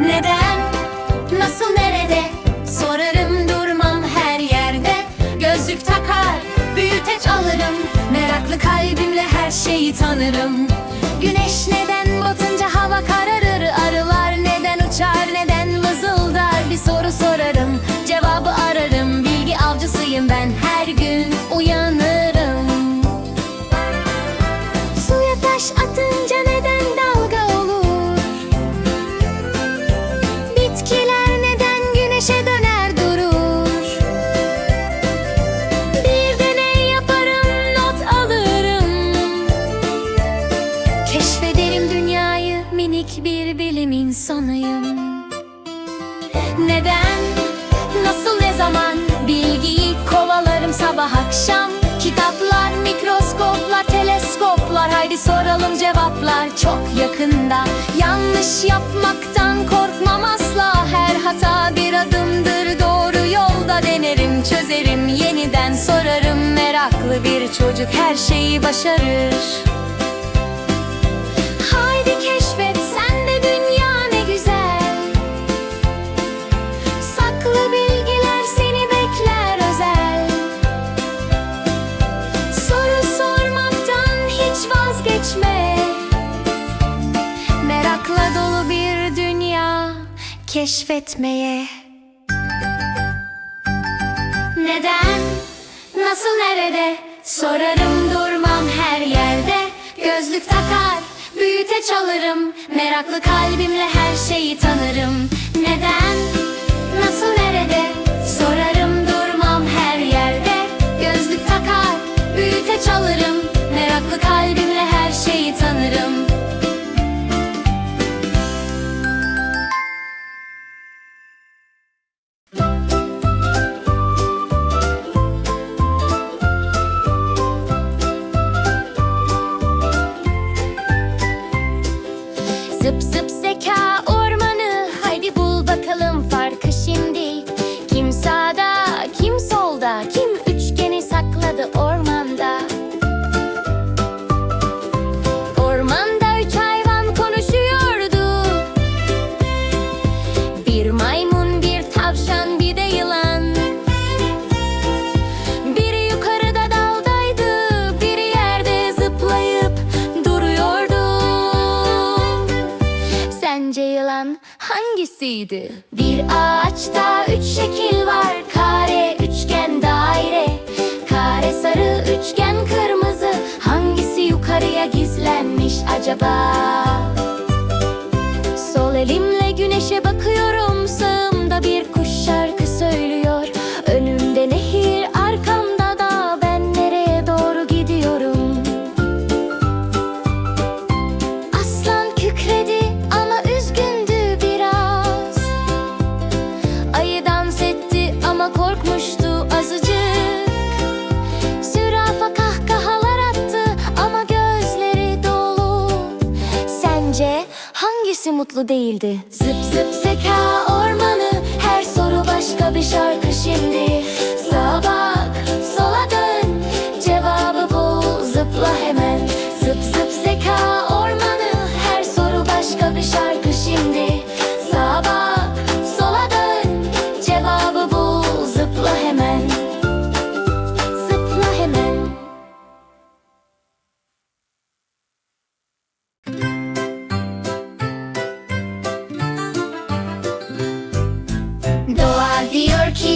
Neden? Nasıl nerede? Sorarım durmam her yerde. Gözlük takar, büyüteç alırım. Meraklı kalbimle her şeyi tanırım. Güneş neden batınca hava kararır? Arılar neden uçar neden vızıldar? Bir soru sorarım cevabı ararım. Bilgi avcısıyım ben her gün uyanırım. Suya taş atınca neden Neden, nasıl, ne zaman? Bilgiyi kovalarım sabah akşam. Kitaplar, mikroskoplar, teleskoplar. Haydi soralım cevaplar çok yakında. Yanlış yapmaktan korkmam asla. Her hata bir adımdır. Doğru yolda denerim Çözerim. Yeniden sorarım. Meraklı bir çocuk her şeyi başarır keşfetmeye. Neden, nasıl, nerede? Sorarım durmam her yerde. Gözlük takar, büyüteç alırım Meraklı kalbimle her şeyi tanırım. Neden, nasıl, nerede? Sorarım durmam her yerde. Gözlük takar, büyüteç alırım Meraklı kalbimle her şeyi tanırım hangisiydi? Bir ağaçta üç şekil var. Kare, üçgen, daire. Kare sarı, üçgen kırmızı. Hangisi yukarıya gizlenmiş acaba? Sol elimle güneşe bakıyorum Sağımda bir kuş şarkı mutlu değildi? Zıp zıp zeka ormanı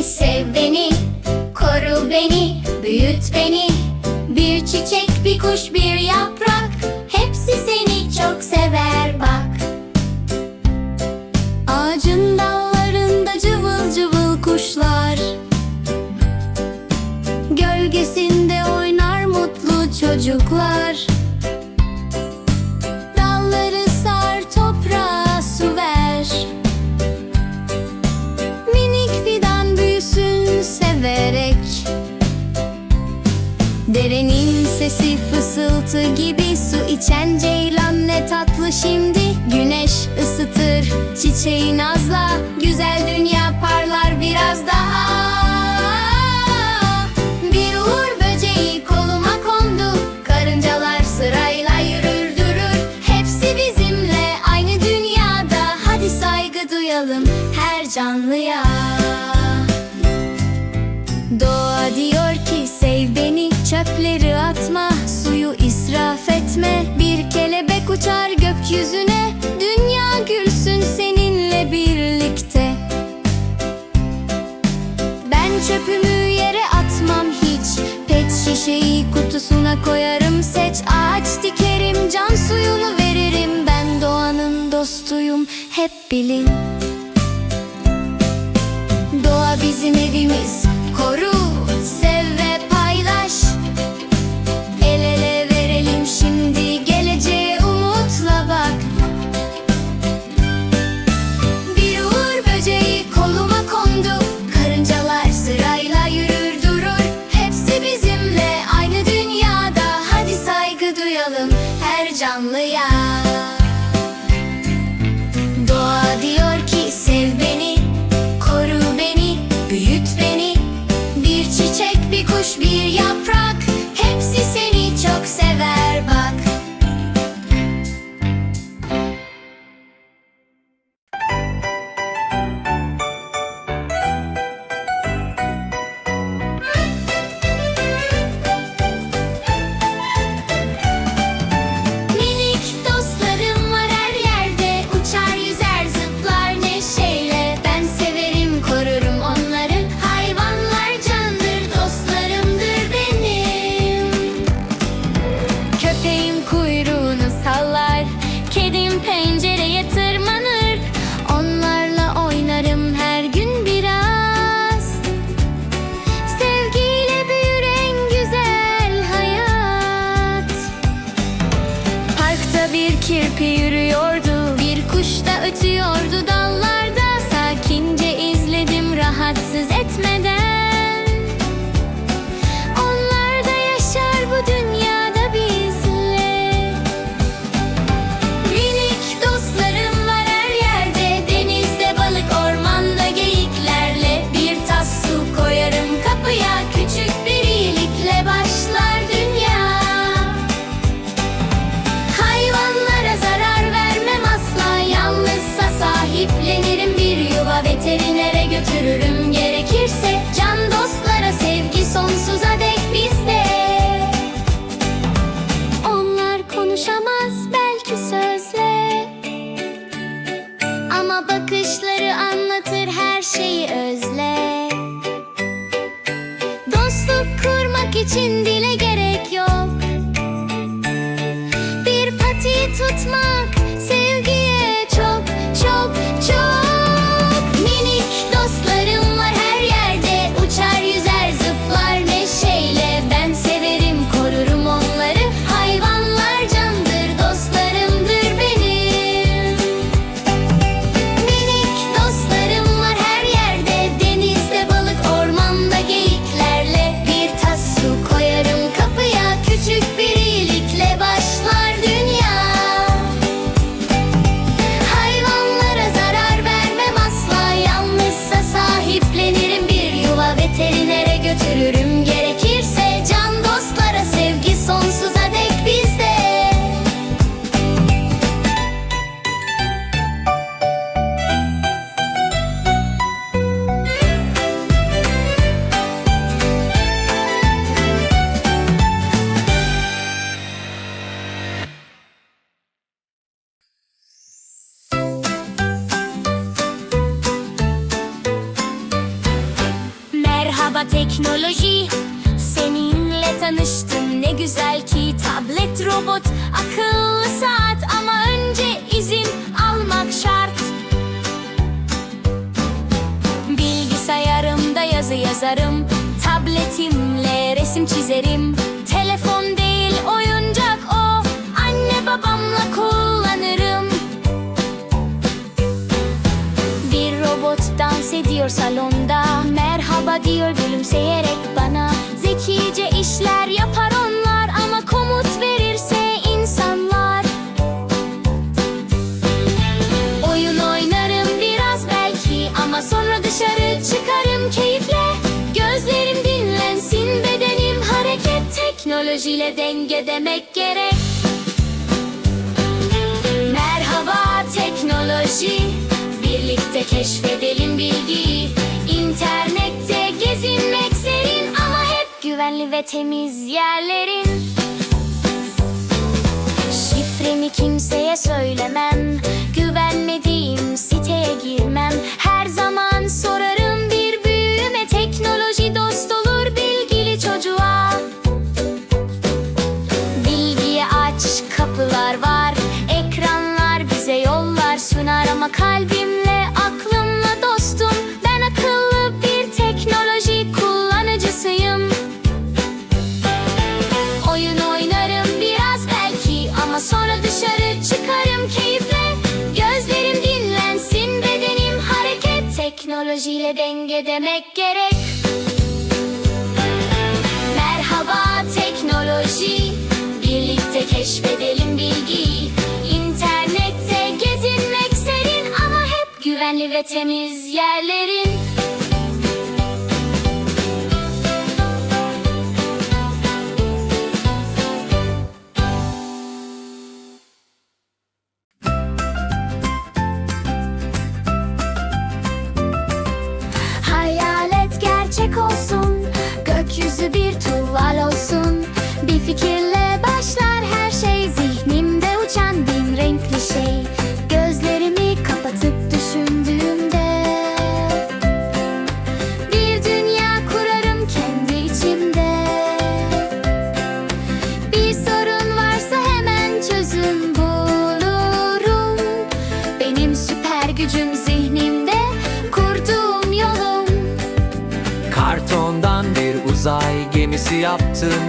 ki sev beni Koru beni, büyüt beni. Bir çiçek, bir kuş, bir yaprak şimdi Güneş ısıtır. Çiçeği nazla Güzel dünya parlar biraz daha. Bir uğur böceği koluma kondu. Karıncalar sırayla yürür durur. Hepsi bizimle aynı dünyada. Hadi saygı duyalım her canlıya. Doğa diyor ki sev beni çöpleri atma Suyu israf etme. Bir kelebek uçar Gökyüzüne dünya gülsün seninle birlikte. Ben çöpümü yere atmam hiç Pet şişeyi kutusuna koyarım Seç ağaç dikerim can suyunu veririm. Ben doğanın dostuyum hep bilin. Doğa bizim evimiz koru. teknoloji. Seninle tanıştım ne güzel ki Tablet, robot, akıllı saat Ama önce izin almak şart. Bilgisayarımda yazı yazarım Tabletimle resim çizerim. oturuyor salonda. Merhaba diyor gülümseyerek bana. Zekice işler yapar onlar ama komut verirse insanlar. Oyun oynarım biraz belki ama sonra dışarı çıkarım keyifle. Gözlerim dinlensin bedenim hareket. Teknolojiyle denge demek gerek. Merhaba teknoloji. Keşfedelim bilgiyi. İnternette gezinmek serin Ama hep güvenli ve temiz yerlerin. Şifremi kimseye söylemem. Güvenmediğim siteye girmem. Her zaman sorarım. ve temiz yerlerin gezisi yaptım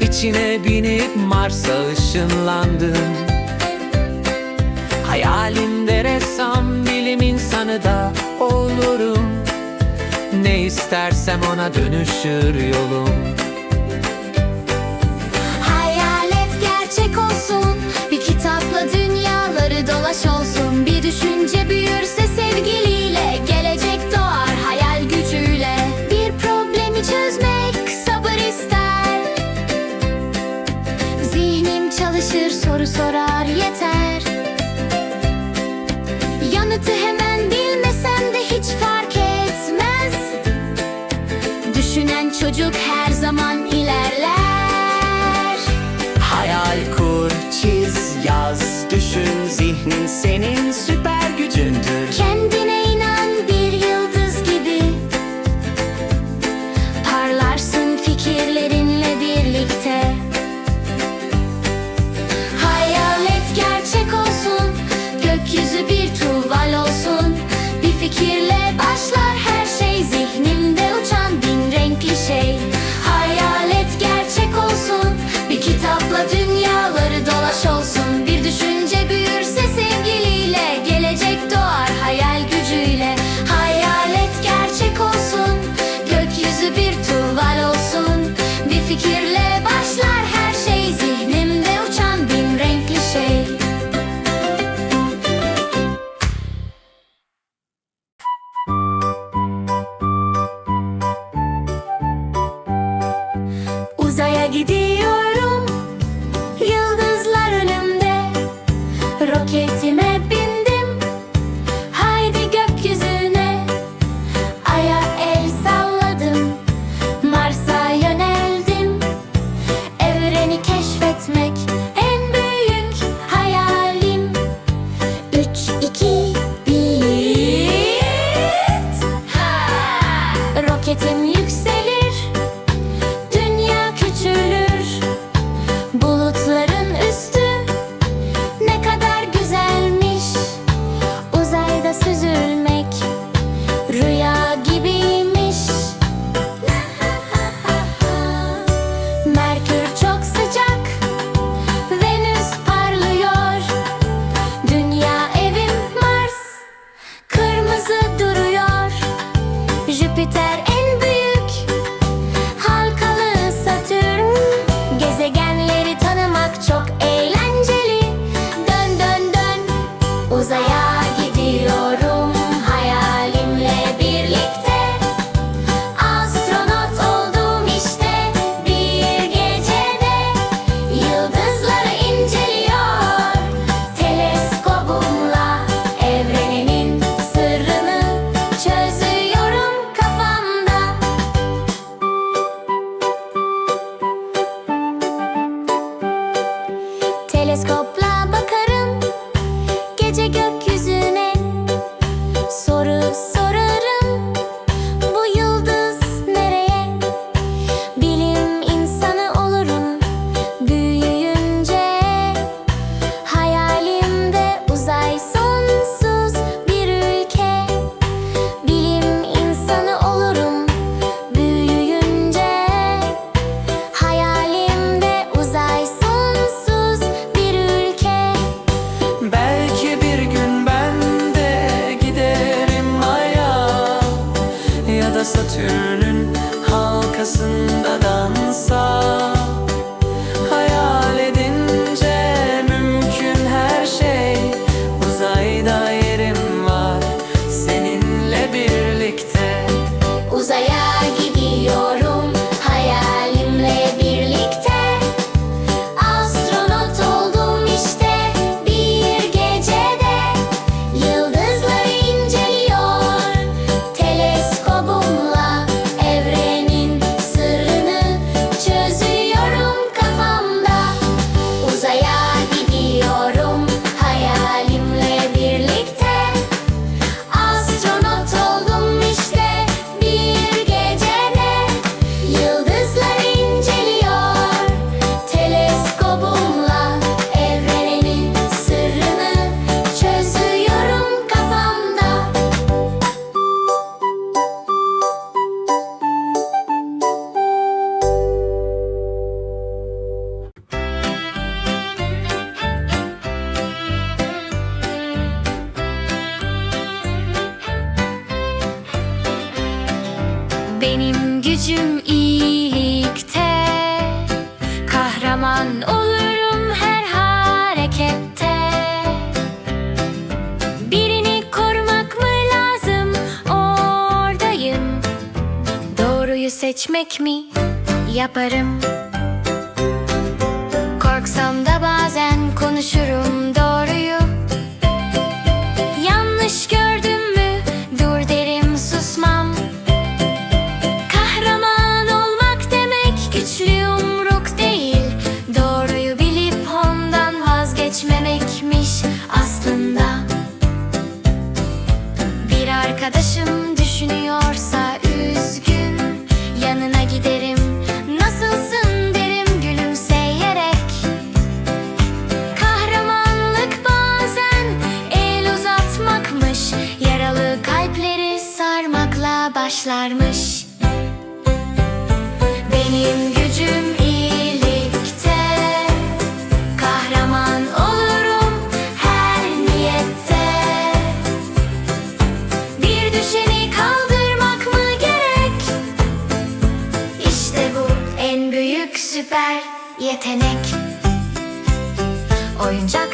İçine binip Mars'a ışınlandım Hayalimde ressam bilim insanı da olurum. Ne istersem ona dönüşür yolum. Çocuk her zaman ilerler. Hayal kur, çiz, yaz, düşün Zihnin senin süper gücündür. 一定。take a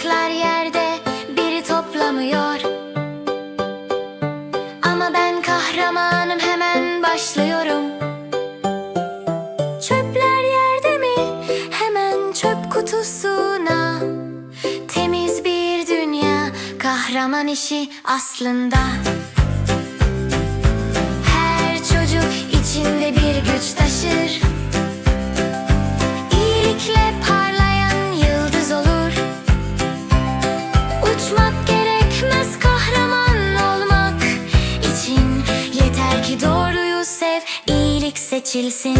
Çocuklar yerde biri toplamıyor. Ama ben kahramanım hemen başlıyorum. Çöpler yerde mi? Hemen çöp kutusuna. Temiz bir dünya kahraman işi aslında. Her çocuk içinde bir güç taşır. seçilsin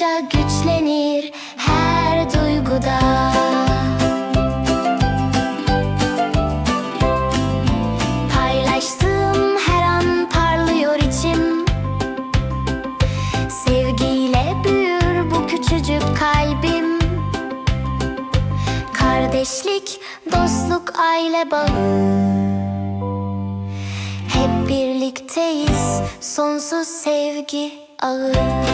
Yaşadıkça güçlenir her duyguda. Paylaştığım her an parlıyor içim. Sevgiyle büyür bu küçücük kalbim. Kardeşlik, dostluk, aile bağı. Birlikteyiz Sonsuz sevgi ağı.